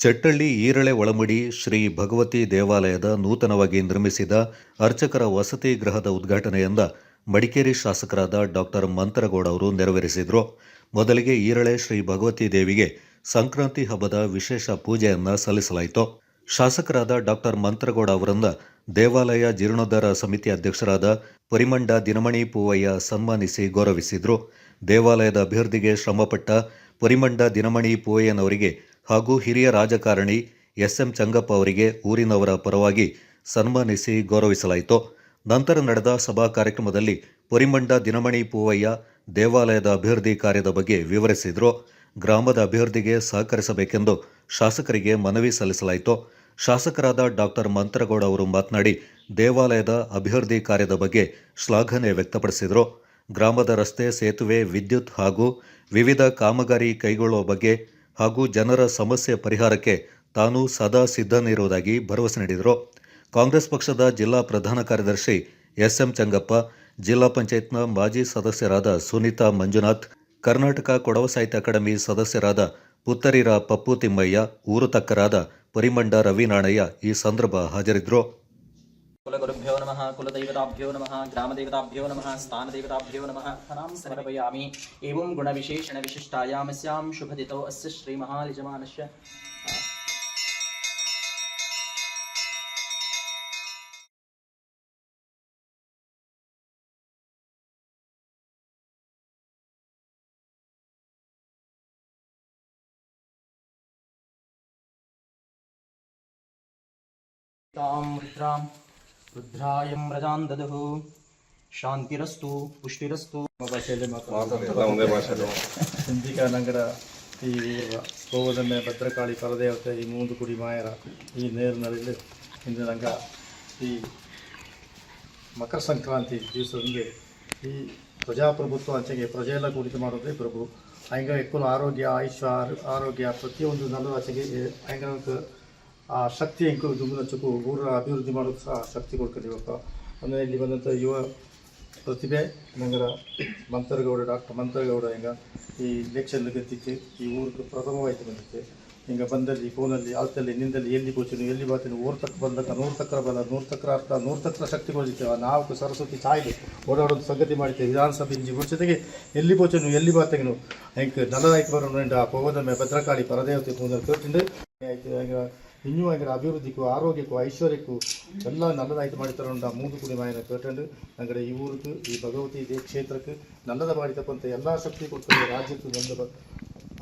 ಚಟ್ಟಳ್ಳಿ, ಈರಳೆ ಒಳಮಡಿ ಶ್ರೀ ಭಗವತಿ ದೇವಾಲಯದ ನೂತನವಾಗಿ ನಿರ್ಮಿಸಿದ ಅರ್ಚಕರ ವಸತಿ ಗೃಹದ ಉದ್ಘಾಟನೆಯಿಂದ ಮಡಿಕೇರಿ ಶಾಸಕರಾದ ಡಾಕ್ಟರ್ ಮಂತರಗೌಡ ಅವರು ನೆರವೇರಿಸಿದರು. ಮೊದಲಿಗೆ ಈರಳೆ ಶ್ರೀ ಭಗವತಿ ದೇವಿಗೆ ಸಂಕ್ರಾಂತಿ ಹಬ್ಬದ ವಿಶೇಷ ಪೂಜೆಯನ್ನು ಸಲ್ಲಿಸಲಾಯಿತು. ಶಾಸಕರಾದ ಡಾಕ್ಟರ್ ಮಂತ್ರಗೌಡ ಅವರನ್ನ ದೇವಾಲಯ ಜೀರ್ಣೋದ್ಧಾರ ಸಮಿತಿ ಅಧ್ಯಕ್ಷರಾದ ಪರಿಮಂಡ ದಿನಮಣಿ ಪೂವಯ್ಯ ಸನ್ಮಾನಿಸಿ ಗೌರವಿಸಿದರು. ದೇವಾಲಯದ ಅಭಿವೃದ್ಧಿಗೆ ಶ್ರಮಪಟ್ಟ ಪರಿಮಂಡ ದಿನಮಣಿ ಪೂವಯ್ಯನವರಿಗೆ ಹಾಗೂ ಹಿರಿಯ ರಾಜಕಾರಣಿ ಎಸ್ ಎಂ ಚಂಗಪ್ಪ ಅವರಿಗೆ ಊರಿನವರ ಪರವಾಗಿ ಸನ್ಮಾನಿಸಿ ಗೌರವಿಸಲಾಯಿತು. ನಂತರ ನಡೆದ ಸಭಾ ಕಾರ್ಯಕ್ರಮದಲ್ಲಿ ಪರಿಮಂಡ ದಿನಮಣಿ ಪೂವಯ್ಯ ದೇವಾಲಯದ ಅಭಿವೃದ್ಧಿ ಕಾರ್ಯದ ಬಗ್ಗೆ ವಿವರಿಸಿದರು. ಗ್ರಾಮದ ಅಭಿವೃದ್ಧಿಗೆ ಸಹಕರಿಸಬೇಕೆಂದು ಶಾಸಕರಿಗೆ ಮನವಿ ಸಲ್ಲಿಸಲಾಯಿತು. ಶಾಸಕರಾದ ಡಾಕ್ಟರ್ ಮಂತ್ರಗೌಡ ಅವರು ಮಾತನಾಡಿ, ದೇವಾಲಯದ ಅಭಿವೃದ್ಧಿ ಕಾರ್ಯದ ಬಗ್ಗೆ ಶ್ಲಾಘನೆ ವ್ಯಕ್ತಪಡಿಸಿದರು. ಗ್ರಾಮದ ರಸ್ತೆ, ಸೇತುವೆ, ವಿದ್ಯುತ್ ಹಾಗೂ ವಿವಿಧ ಕಾಮಗಾರಿ ಕೈಗೊಳ್ಳುವ ಬಗ್ಗೆ ಹಾಗೂ ಜನರ ಸಮಸ್ಯೆ ಪರಿಹಾರಕ್ಕೆ ತಾನು ಸದಾ ಸಿದ್ಧನಿರುವುದಾಗಿ ಭರವಸೆ ನೀಡಿದರು. ಕಾಂಗ್ರೆಸ್ ಪಕ್ಷದ ಜಿಲ್ಲಾ ಪ್ರಧಾನ ಕಾರ್ಯದರ್ಶಿ ಎಸ್ಎಂ ಚಂಗಪ್ಪ, ಜಿಲ್ಲಾ ಪಂಚಾಯತ್ನ ಮಾಜಿ ಸದಸ್ಯರಾದ ಸುನೀತಾ ಮಂಜುನಾಥ್, ಕರ್ನಾಟಕ ಕೊಡವ ಸಾಹಿತ್ಯ ಅಕಾಡೆಮಿ ಸದಸ್ಯರಾದ ಪುತ್ತರಿರ ಪಪ್ಪು ತಿಮ್ಮಯ್ಯ, ಊರು ತಕ್ಕರಾದ ಪರಿಮಂಡ ರವಿನಾಣಯ್ಯ ಈ ಸಂದರ್ಭ ಹಾಜರಿದ್ದರು. कुलगुरुभ्यो नम, कुलदैवताभ्यो नम, ग्रामदेवताभ्यो नम, स्थानदेवताभ्यो नमः धनां समर्पयामि। एवं गुणविशेषणविशिष्टायामस्यां शुभदितौ अस्य श्रीमहालिजमानस्य तां रुद्रां ರುದ್ರಾಯ ವ್ರಜಾನ್ ದದು ಶಾಂತಿರಸ್ತು ಪುಷ್ಟಿರಸ್ತು ಭಾಷೆಯಲ್ಲಿ ಮಾತಾಡೋದು ಸಿಂಧಿಕ ನಂಗಡ ಈ ಗೋವದಮ್ಮೆ ಭದ್ರಕಾಳಿ ಪರದೇವತೆ ಈ ಮೂಂದು ಕುಡಿ ಮಾಯರ ಈ ನೇರಿನಲ್ಲಿ ಇಂದು ನಂಗೆ ಈ ಮಕರ ಸಂಕ್ರಾಂತಿ ದಿವಸದಂದು ಈ ಪ್ರಜಾಪ್ರಭುತ್ವ ಅಂಚೆಗೆ ಪ್ರಜೆಯೆಲ್ಲ ಕುರಿತು ಮಾಡೋದೇ ಪ್ರಭು. ಆಯ್ಕೆ ಎಕ್ಕಲು ಆರೋಗ್ಯ, ಆಯುಷ್ಯ, ಆರೋಗ್ಯ ಪ್ರತಿಯೊಂದು ನಲುವಾಚೆಗೆ ಆಯ್ಕೆ ಆ ಶಕ್ತಿ ಹೆಂಗೆ ಚಕು ಊರ ಅಭಿವೃದ್ಧಿ ಮಾಡೋಕ್ಕೆ ಸಹ ಶಕ್ತಿ ಕೊಡ್ಕೊಂಡಿವಪ್ಪ ಅಂದರೆ ಇಲ್ಲಿ ಬಂದಂಥ ಯುವ ಪ್ರತಿಭೆ, ನಂಗರ ಮಂತರಗೌಡ, ಡಾಕ್ಟರ್ ಮಂತರಗೌಡ ಹಿಂಗ ಈ ಇಲೆಕ್ಷನ್ ಗತಿಕ್ಕೆ ಈ ಊರಿಗೆ ಪ್ರಥಮವಾಯಿತು ಬಂದಿದ್ದೆ ಹಿಂಗೆ ಬಂದಲ್ಲಿ ಫೋನಲ್ಲಿ ಆಲ್ತಲ್ಲಿ ನಿಂದಲ್ಲಿ ಎಲ್ಲಿ ಕೂತೀನಿ ಎಲ್ಲಿ ಬರ್ತೀನಿ ಊರು ತಕ್ಕ ಬಂದಾಗ ನೂರು ತಕ್ಕ ಬಲ್ಲ ನೂರು ತಕ್ಕ ಅರ್ಥ ನೂರು ತಕ್ಕ ಶಕ್ತಿ ಕೊಡಿರ್ತೇವೆ ನಾವು ಸರಸ್ವತಿ ಚಾಯ್ದು ಓಡಾಡೋದು ಸಂಗತಿ ಮಾಡಿದ್ದೆ ವಿಧಾನಸಭೆ ಇಂಜಿ ಜೊತೆಗೆ ಎಲ್ಲಿ ಪೋಚನು ಎಲ್ಲಿ ಬಾತೇನು ಹೆಂಗೆ ನಲ್ಲದಾಯ್ತು ಬರೋಣ ಆ ಮೇ ಭದ್ರಕಾಳಿ ಪರದೇವತೆ ಪೂಂದಲ್ಲಿ ಕೇಳ್ತಿಂಡು. ಆಯ್ತು, ಹಂಗ ಹಂಗೆ ಅಭಿವೃದ್ಧಿಗೂ, ಆರೋಗ್ಯಕ್ಕೂ, ಐಶ್ವರ್ಯಕ್ಕೂ ಎಲ್ಲ ನಲ್ಲದಾಯ್ತು ಮಾಡಿತಾರಂಡ ಮೂದು ಕುಡಿ ಮಾಯನ ಕೇಟಂಡು ನಂಗಡೆ ಈ ಊರಿಗೆ, ಈ ಭಗವತಿ ದೇ ಕ್ಷೇತ್ರಕ್ಕೆ ನಲ್ಲದ ಮಾಡಿತಪ್ಪಂತ ಎಲ್ಲ ಶಕ್ತಿ ಕೊಡ್ತಾರೆ ರಾಜ್ಯಕ್ಕೆ ನಂದ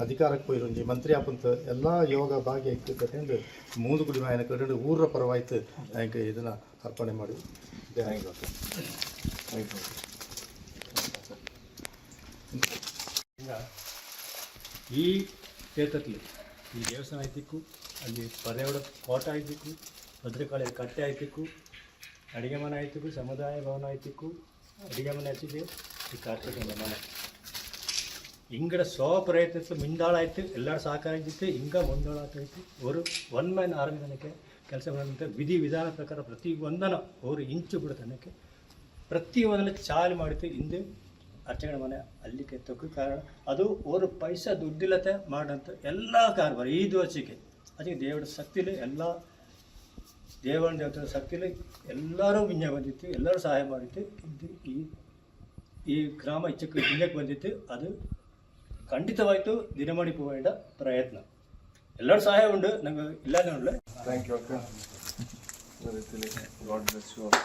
ಅಧಿಕಾರಕ್ಕೆ ಹೋಗಿರೋಂಜಿ ಮಂತ್ರಿ ಆಪಂತ ಎಲ್ಲ ಯೋಗ ಭಾಗ್ಯ ಇತ್ತು ಕಟ್ಟಂಡು ಮೂದು ಕುಡಿ ಮಾಯನ ಕೇಟಂಡು ಊರ ಪರವಾಯ್ತು ಹಂಗೆ ಇದನ್ನು ಅರ್ಪಣೆ ಮಾಡಿ. ಈ ಕ್ಷೇತ್ರದಲ್ಲಿ ಈ ದೇವಸ್ಥಾನ ಐತಿಕ್ಕು ಅಲ್ಲಿ ಪರ್ಯಾವರಣ ಕೋಟ ಆಯ್ತಿಕ್ಕು ಭದ್ರಕಾಳಿ ಕಟ್ಟೆ ಆಯ್ತಿಕ್ಕು ಅಡುಗೆ ಮನೆ ಆಯ್ತಿಕ್ಕು ಸಮುದಾಯ ಭವನ ಆಯ್ತಿಕ್ಕು ಅಡುಗೆ ಮನೆ ಹಚ್ಚಿದೆ ಈ ಕಾರ್ತಿಕ ಮನೆ. ಇಂಗಡ ಸ್ವ ಪ್ರಯತ್ನ ಮಿಂದಾಳಾಯ್ತು ಎಲ್ಲರೂ ಸಹಕಾರ ಇದ್ದಿತ್ತು ಹಿಂಗ ಮುಂದಾಳಾಯ್ತು ಅವರು ಒನ್ ಮ್ಯಾನ್ ಆರ್ಮಿ ತನಕ ಕೆಲಸ ಮಾಡಿದಂಥ ವಿಧಿ ವಿಧಾನ ಪ್ರಕಾರ ಪ್ರತಿ ಒಂದನ ಅವರು ಇಂಚು ಬಿಡ ಪ್ರತಿ ಒಂದನ್ನು ಚಾಲು ಮಾಡಿತ್ತು. ಹಿಂದೆ ಅರ್ಚಕನ ಮನೆ ಅಲ್ಲಿ ತಕ್ಕ ಕಾರಣ. ಅದು ಅವರು ಪೈಸಾ ದುಡ್ಡಿಲ್ಲತೆ ಮಾಡಂತ ಎಲ್ಲ ಕಾರ್ಬಾರ ಈ ದೋಚಿಗೆ ಅದಕ್ಕೆ ದೇವರ ಶಕ್ತಿಲಿ ಎಲ್ಲ ದೇವರ ದೇವತೆಯ ಶಕ್ತಿಲಿ ಎಲ್ಲರೂ ವಿನ್ಯ ಬಂದಿತ್ತು, ಎಲ್ಲರೂ ಸಹಾಯ ಮಾಡಿತ್ತು. ಇದು ಈ ಈ ಗ್ರಾಮ ಇಚ್ಚಕ್ಕೆ ವಿನ್ಯಕ್ಕೆ ಬಂದಿತ್ತು. ಅದು ಖಂಡಿತವಾಯಿತು ದಿನಮಣಿ ಪೂವೈಡ ಪ್ರಯತ್ನ. ಎಲ್ಲರೂ ಸಹಾಯ ಉಂಡು ನಂಗೆ ಇಲ್ಲ ಥ್ಯಾಂಕ್ ಯು ಅಕ್ಕ. ಗಾಡ್ ಬ್ಲೆಸ್ ಯು ಅಕ್ಕ.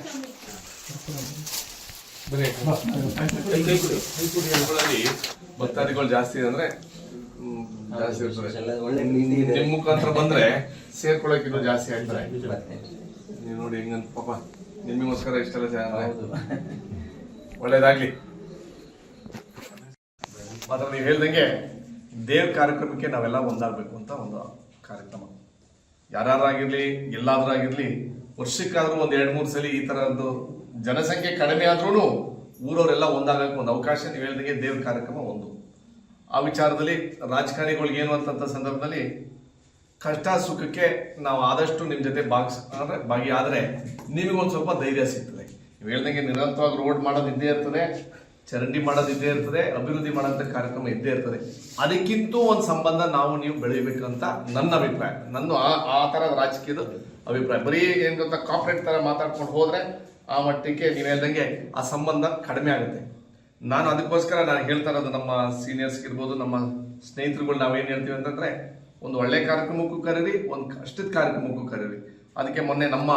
ಭಕ್ತಾದಿಗಳು ಜಾಸ್ತಿ ಅಂದ್ರೆ ಜಾಸ್ತಿ ಇರ್ತದೆ. ನಿಮ್ ಮುಖಾಂತರ ಬಂದ್ರೆ ಸೇರ್ಕೊಳಕ್ ಇನ್ನೂ ಜಾಸ್ತಿ ಆಗ್ತಾರೆ. ನೀವು ನೋಡಿ ಹೆಂಗಂತ ಪಾಪ ನಿಮಗೋಸ್ಕರ ಇಷ್ಟೆಲ್ಲ ಒಳ್ಳೇದಾಗ್ಲಿ. ಮಾತ್ರ ನೀವು ಹೇಳ್ದಂಗೆ ದೇವ್ರ ಕಾರ್ಯಕ್ರಮಕ್ಕೆ ನಾವೆಲ್ಲ ಒಂದಾಗಬೇಕು ಅಂತ ಒಂದು ಕಾರ್ಯಕ್ರಮ. ಯಾರಾಗಿರ್ಲಿ ಎಲ್ಲಾದ್ರೂ ಆಗಿರ್ಲಿ ವರ್ಷಕ್ಕಾದ್ರೂ ಒಂದ್ ಎರಡ್, ಮೂರು ಸಲ ಈ ತರ ಒಂದು ಜನಸಂಖ್ಯೆ ಕಡಿಮೆ ಆದ್ರೂ ಊರವರೆಲ್ಲ ಒಂದಾಗಕ್ಕೆ ಒಂದು ಅವಕಾಶ ನೀವು ಹೇಳಿದಂಗೆ ದೇವ್ರ ಕಾರ್ಯಕ್ರಮ ಒಂದು. ಆ ವಿಚಾರದಲ್ಲಿ ರಾಜಕಾರಣಿಗಳಿಗೆ ಏನು ಅಂತಂತ ಸಂದರ್ಭದಲ್ಲಿ ಕಷ್ಟ ಸುಖಕ್ಕೆ ನಾವು ಆದಷ್ಟು ನಿಮ್ಮ ಜೊತೆ ಭಾಗಿಸ್, ಅಂದ್ರೆ ಭಾಗಿಯಾದರೆ ನಿಮಗೊಂದು ಸ್ವಲ್ಪ ಧೈರ್ಯ ಸಿಗ್ತದೆ. ನೀವು ಹೇಳ್ದಂಗೆ ನಿರಂತರವಾಗಿ ರೋಡ್ ಮಾಡೋದು ಇದ್ದೇ ಇರ್ತದೆ. ಚರಂಡಿ ಮಾಡೋದು ಇದ್ದೇ ಇರ್ತದೆ, ಅಭಿವೃದ್ಧಿ ಮಾಡೋಂಥ ಕಾರ್ಯಕ್ರಮ ಇದ್ದೇ ಇರ್ತದೆ. ಅದಕ್ಕಿಂತೂ ಒಂದು ಸಂಬಂಧ ನಾವು ನೀವು ಬೆಳಿಬೇಕಂತ ನನ್ನ ಅಭಿಪ್ರಾಯ. ನನ್ನ ಆ ಥರದ ರಾಜಕೀಯದ ಅಭಿಪ್ರಾಯ. ಬರೀ ಏನು ಗೊತ್ತಾ ಕಾಪ್ರೇಟ್ ಥರ ಮಾತಾಡ್ಕೊಂಡು ಹೋದರೆ ಆ ಮಟ್ಟಕ್ಕೆ ನೀವು ಹೇಳ್ದಂಗೆ ಆ ಸಂಬಂಧ ಕಡಿಮೆ ಆಗುತ್ತೆ. ನಾನು ಅದಕ್ಕೋಸ್ಕರ ನಾನು ಹೇಳ್ತಾ ಇರೋದು ನಮ್ಮ ಸೀನಿಯರ್ಸ್ಗೆ ಇರ್ಬೋದು, ನಮ್ಮ ಸ್ನೇಹಿತರುಗಳು ಏನು ಹೇಳ್ತೀವಿ ಅಂತಂದರೆ, ಒಂದು ಒಳ್ಳೆ ಕಾರ್ಯಕ್ರಮಕ್ಕೂ ಕರೀರಿ, ಒಂದು ಕಷ್ಟದ ಕಾರ್ಯಕ್ರಮಕ್ಕೂ ಕರೀರಿ. ಅದಕ್ಕೆ ಮೊನ್ನೆ ನಮ್ಮ